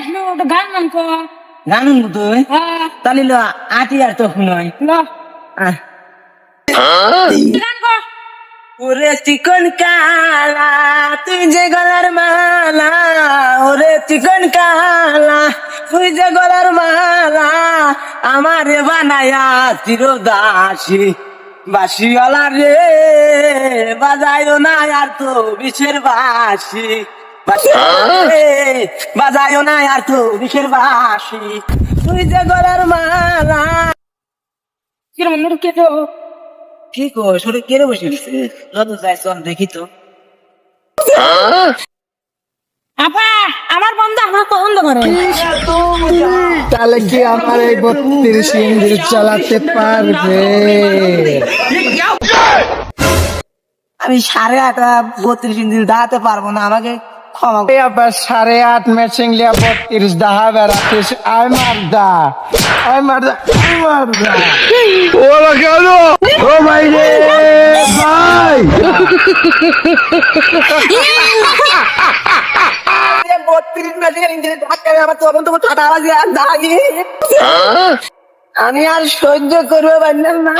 ওটা গান নাম কো জানুন তুই হ্যাঁ। তাহলে লো আটি আর তো নয়। লো। গান ওরে চিকন কালা তুই যে গলার মালা ওরে চিকন কালা তুই যে গলার মালা আমারে বানায়া চিরদাসী। বাসিওয়ালা রে বাজাইও না আর তো বিষের বাসি না আর তো বিষের বাসি। তুই যে গলার মালা। কিরম তো কেড়ে বসে চল দেখি তো। আপা আমার বন্ধু আমার পছন্দ করে। তাহলে কি আমার এই বত্রিশ ইঞ্জিন চালাতে পারবে? আমি সাড়ে আটটা বত্রিশ ইঞ্চিল দাঁড়াতে পারব না আমাকে। ক্ষমা এই আবার সাড়ে আট ম্যাচিং লিয়া বত্রিশ দাহা বেড়াচ্ছিস। আয় মার দা আয় মার দা আয় মার দা। ওরা কেন? ও ভাই রে ভাই। বত্রিশ ধাক্কা আমার আওয়াজ দাঁড়িয়ে আমি আর সহ্য করব না।